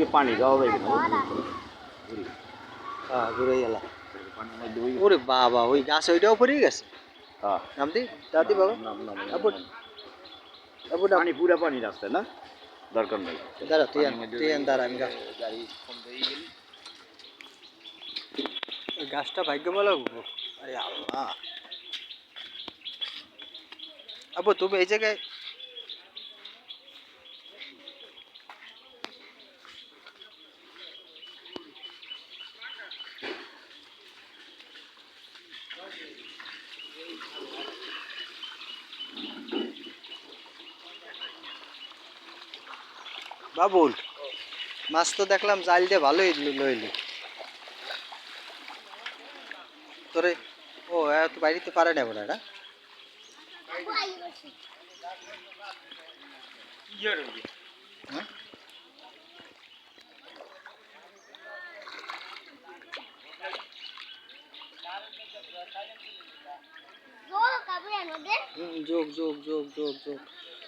ওইদিকে পানি যাওয়া না হ্যাঁ ঘুরে ওই ওরে বাবা ওই গাছ ওইটাও পড়ে গেছে? হ্যাঁ। নামতি দাদি বাবা? নাম নাম আবু আবু পানি পুরা পানি রাস্তায় না? দরকার নেই। দাঁড়া তুই তুই দাঁড়া আমি গাছ গাড়ি গেলে। গাছটা ভাগ্য বলো আরে আল্লাহ। আবু তুমি এই জায়গায় বাবুল মাছ তো দেখলাম জাল দিয়ে ভালোই লইলি। তোরে ও এরা তো বাড়িতে পারে না বোনা এটা হ্যাঁ? যোগ যোগ যোগ যোগ যোগ